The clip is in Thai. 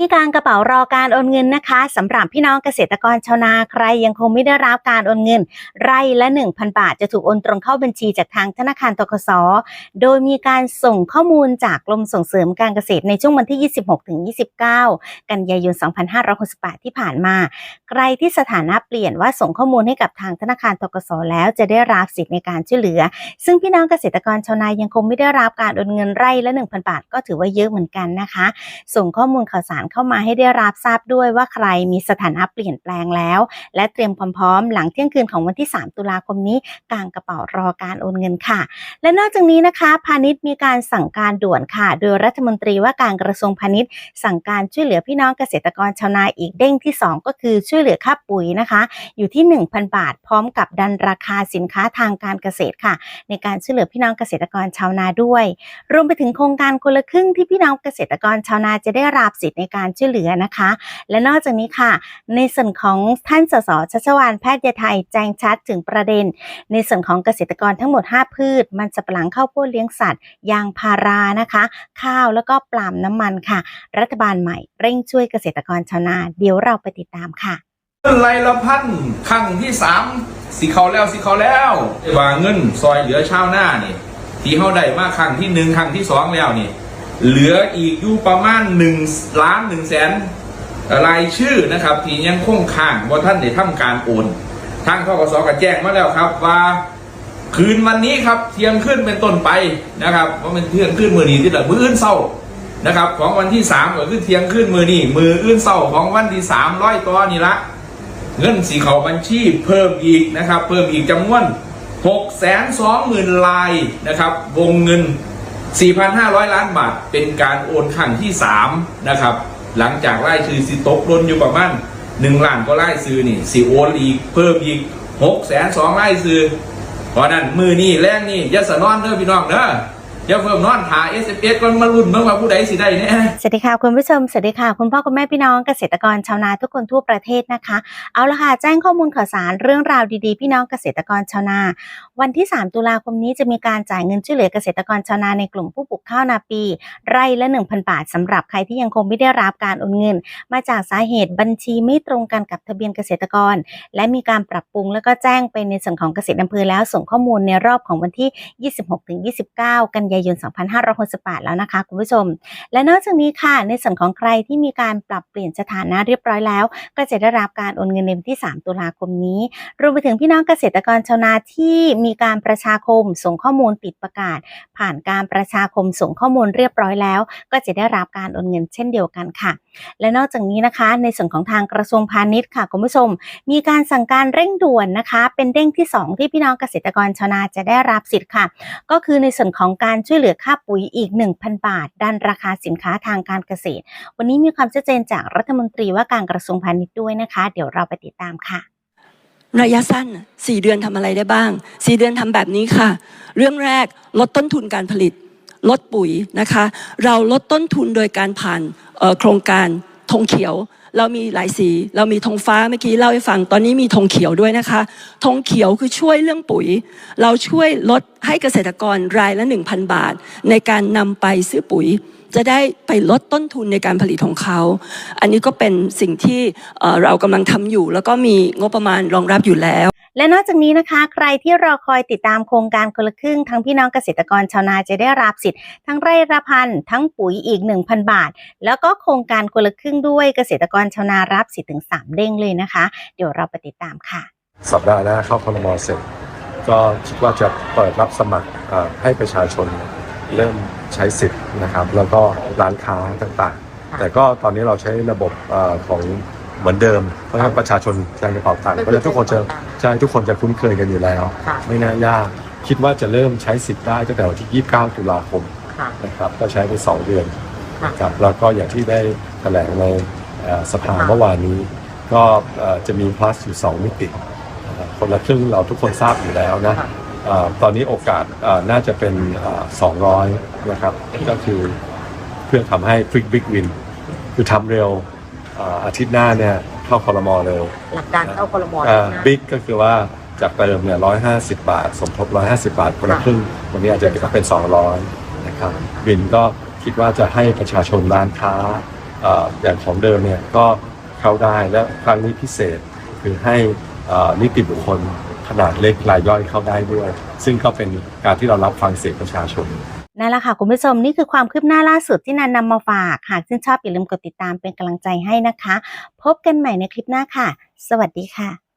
ที่กลางกระเป๋ารอการโอนเงินนะคะสำหรับพี่น้องเกษตรกรชาวนาใครยังคงไม่ได้รับการโอนเงิน ไร่ละ 1,000 บาท จะถูกโอนตรงเข้าบัญชีจากทางธนาคารทกสโดยมีการส่งข้อมูลจากกรมส่งเสริมการเกษตรในช่วงวันที่ 26ถึง29 กันยายน 2568 ที่ผ่านมา ใครที่สถานะเปลี่ยนว่าส่งข้อมูลให้กับทางธนาคารทกสแล้วจะได้รับสิทธิ์ในการช่วยเหลือ ซึ่งพี่น้องเกษตรกรชาวนายังคงไม่ได้รับการโอนเงินไร่ละ 1,000 บาท ก็ถือว่าเยอะเหมือนกันนะคะ ส่งข้อมูลข่าวสารเข้ามาให้ได้รับทราบด้วยว่าใครมีสถานะเปลี่ยนแปลงแล้ว และเตรียมความพร้อมหลังเที่ยงคืนของวันที่ 3 ตุลาคมนี้กลางกระเป๋ารอการโอนเงินค่ะ และนอกจากนี้นะคะ พาณิชย์มีการสั่งการด่วนค่ะ โดยรัฐมนตรีว่าการกระทรวงพาณิชย์ สั่งการช่วยเหลือพี่น้องเกษตรกรชาวนาอีกเด้งที่ 2 ก็คือช่วยเหลือค่าปุ๋ยนะคะ อยู่ที่ 1,000 บาท พร้อมกับดันราคาสินค้าทางการเกษตรค่ะ ในการช่วยเหลือพี่น้องเกษตรกรชาวนาด้วย รวมไปถึงโครงการคนละครึ่งที่พี่น้องเกษตรกรชาวนาจะได้รับสิทธิ์ในการช่วยเหลือนะคะ และนอกจากนี้ค่ะ ในส่วนของท่านสสชัชวานแพทย์ไทยแจ้งชัดถึงประเด็น ในส่วนของเกษตรกรทั้งหมด 5 พืช มันสับปะหลังข้าวโพดเลี้ยงสัตว์ ยางพารานะคะ ข้าวแล้วก็ปล์มน้ำมันค่ะ รัฐบาลใหม่เร่งช่วยเกษตรกรชาวนาเดี๋ยวเราไปติดตามค่ะเงินไรละพันครั้งที่สามสิเขาแล้วสิเขาแล้วได้ว่าเงินซอยเหลือชาวหน้านี่ที่เขาได้มาครั้งที่หนึ่งครั้งที่สองแล้วนี่ เหลืออีกอยู่ประมาณหนึ่งล้านหนึ่งแสนรายชื่อนะครับ ที่ยังคงค้างว่าท่านได้ทำการโอน ทางทกสก็แจ้งมาแล้วครับว่าคืนวันนี้ครับเที่ยงขึ้นเป็นต้นไปนะครับเพราะมันเที่ยงขึ้นมือนี้ที่แต่มืออื่นเศร้านะครับของวันที่สามก็คือเที่ยงขึ้นมือนี้มืออื่นเศร้าของวันที่สามร้อยตัวนี่ละเงินสีเขาบัญชีเพิ่มอีกนะครับ เพิ่มอีกจำนวน6 2 0 0 0 0ลายนะครับ วงเงิน 4,500 ล้านบาทเป็นการโอนครั้งที่ 3 นะครับ หลังจากไล่ซื้อสิตกลนอยู่ประมาณ1ล้านก็ไล่ซื้อนี่สีโอนอีกเพิ่มอีก6แสน2ไล่ซื้อเพราะนั้นมือนี่แรงนี่ยัสะนอนเด้อพี่น้องเด้อ อย่าเพิ่มนอนหา S F S ก่อนมาลุ้นเมื่อว่าผู้ใดสิได้เนี่ยสวัสดีค่ะคุณผู้ชมสวัสดีค่ะคุณพ่อคุณแม่พี่น้องเกษตรกรชาวนาทุกคนทั่วประเทศนะคะ เอาละค่ะแจ้งข้อมูลข่าวสารเรื่องราวดีๆ พี่น้องเกษตรกรชาวนา วันที่ 3 ตุลาคมนี้จะมีการจ่ายเงินช่วยเหลือเกษตรกรชาวนาในกลุ่มผู้ปลูกข้าวนาปี ไร่ละ 1,000 บาทสำหรับใครที่ยังคงไม่ได้รับการโอนเงิน มาจากสาเหตุบัญชีไม่ตรงกันกับทะเบียนเกษตรกร และมีการปรับปรุงแล้วก็แจ้งไปในส่วนของเกษตรอำเภอแล้วส่งข้อมูลในรอบของวันที่ 26-29 กันยายน 2568 แล้วนะคะคุณผู้ชม และนอกจากนี้ค่ะ ในส่วนของใครที่มีการปรับเปลี่ยนสถานะเรียบร้อยแล้ว ก็จะได้รับการโอนเงินในวันที่ 3 ตุลาคมนี้ รวมไปถึงพี่น้องเกษตรกรชาวนาที่มีการประชาคมส่งข้อมูลติดประกาศ ผ่านการประชาคมส่งข้อมูลเรียบร้อยแล้ว ก็จะได้รับการโอนเงินเช่นเดียวกันค่ะ และนอกจากนี้นะคะ ในส่วนของทางกระทรวงพาณิชย์ค่ะคุณผู้ชม มีการสั่งการเร่งด่วนนะคะ เป็นเด้งที่ 2 ที่พี่น้องเกษตรกรชาวนาจะได้รับสิทธิ์ค่ะ ก็คือในส่วนของการช่วยเหลือค่าปุ๋ยอีก 1,000 บาท ด้านราคาสินค้าทางการเกษตร วันนี้มีความชัดเจนจากรัฐมนตรีว่าการกระทรวงพาณิชย์ด้วยนะคะ เดี๋ยวเราไปติดตามค่ะระยะสั้น 4 เดือนทำอะไรได้บ้าง 4 เดือนทำแบบนี้ค่ะ เรื่องแรกลดต้นทุนการผลิต ลดปุ๋ยนะคะ เราลดต้นทุนโดยการผ่านโครงการธงเขียว เรามีหลายสี เรามีธงฟ้าเมื่อกี้เล่าให้ฟัง ตอนนี้มีธงเขียวด้วยนะคะธงเขียวคือช่วยเรื่องปุ๋ย เราช่วยลดให้เกษตรกรรายละ 1,000 บาท ในการนำไปซื้อปุ๋ย จะได้ไปลดต้นทุนในการผลิตของเขา อันนี้ก็เป็นสิ่งที่เอ่อเรากำลังทำอยู่ แล้วก็มีงบประมาณรองรับอยู่แล้ว และนอกจากนี้นะคะ ใครที่รอคอยติดตามโครงการคนละครึ่ง ทั้งพี่น้องเกษตรกรชาวนาจะได้รับสิทธิ์ทั้งไร่ละพันทั้งปุ๋ยอีก 1,000 บาท แล้วก็โครงการคนละครึ่งด้วยเกษตรกรชาวนารับสิทธิ์ถึง 3 เด้งเลยนะคะ เดี๋ยวเราไปติดตามค่ะ สัปดาห์หน้าเข้าคอรมอเสร็จ ก็คิดว่าจะเปิดรับสมัครให้ประชาชนเริ่มใช้สิทธิ์นะครับ แล้วก็ร้านค้าต่างๆ แต่ก็ตอนนี้เราใช้ระบบออของ เหมือนเดิม เพราะฉะนั้นประชาชนใช้กระเป๋าตังค์เพราะฉะนั้นทุกคนจะใช่ทุกคนจะคุ้นเคยกันอยู่แล้วไม่น่ายาก คิดว่าจะเริ่มใช้สิทธิ์ได้ตั้งแต่วันที่ 29 ตุลาคมนะครับก็ใช้ไป 2 เดือนนะครับแล้วก็อย่างที่ได้แถลงในเอ่อสภาเมื่อวานนี้ ก็เอ่อจะมี plus อยู่ 2 มิตินะครับคนละครึ่งเราทุกคนทราบอยู่แล้วนะเอ่อตอนนี้โอกาสเอ่อน่าจะเป็นเอ่อ200 นะครับ ก็คือเพื่อทำให้ quick big win คือทำเร็วเอ่ออาทิตย์หน้าเนี่ยเข้าคอรมอเร็วหลักการเข้าคอรมออ่านะบิ๊กก็คือว่าจากเดิมเนี่ย150บาท สมทบ150บาทคนละครึ่งวันนี้อาจจะเป็น200นะครับครับวินก็คิดว่าจะให้ประชาชนร้านค้าเอ่ออย่างของเดิมเนี่ยก็เข้าได้และครั้งนี้พิเศษคือให้เอ่อนิติบุคคลขนาดเล็กรายย่อยเข้าได้ด้วย ซึ่งก็เป็นการที่เรารับฟังเสียงประชาชน นั่นแหละค่ะคุณผู้ชมนี่คือความคืบหน้าล่าสุดที่นันนำมาฝากหากชื่นชอบอย่าลืมกดติดตามเป็นกำลังใจให้นะคะ พบกันใหม่ในคลิปหน้าค่ะ สวัสดีค่ะ